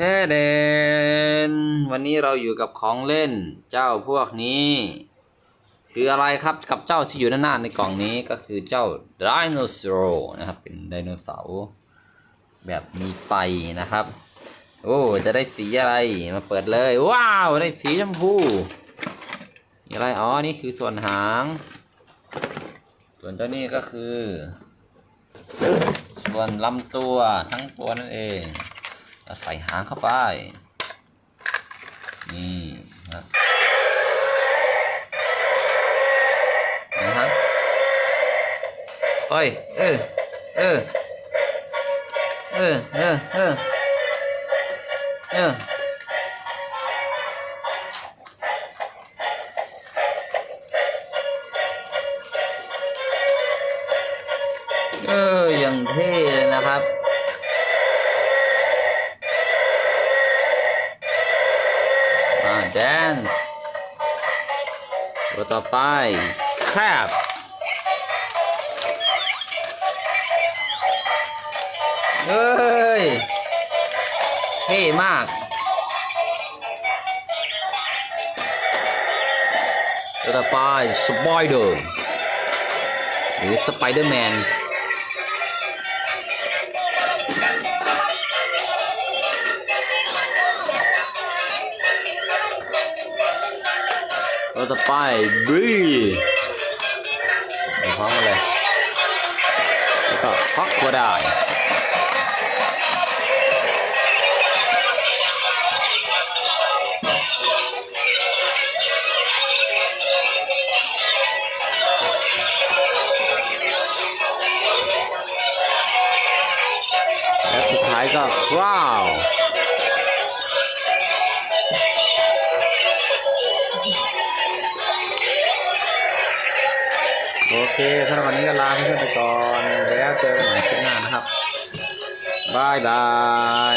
แท้เดนวันนี้เราอยู่กับของเล่นเจ้าพวกนี้ คืออะไรครับกับเจ้าที่อยู่ด้านหน้าในกล่องนี้ก็คือเจ้าไดโนเสาร์นะครับเป็นไดโนเสาร์แบบมีไฟนะครับ โอ้จะได้สีอะไรมาเปิดเลย ว้าวได้สีชมพูอะไรอ๋อนี่คือส่วนหาง ส่วนเจ้านี่ก็คือ ส่วนลำตัวทั้งตัวนั่นเอง ใส่หางเข้าไป นี่นะนะฮะเฮ้ยเออเออเออเออเออเออเอออย่างเท่เลยนะครับ แดนซ์ตัวต่อไปแคบเอ้ยเท่มากตัวต่อไปสไปเดอร์หรือสไปเดอร์แมน ตัวต่อไปบรีไปพร้อมกันเลยแล้วก็พักก็ได้และสุดท้ายก็ว้าว เคสำหรับวันนี้ก็ลาเพื่อนไปก่อน แล้วเจอกันใหม่คลิปหน้านะครับบายบาย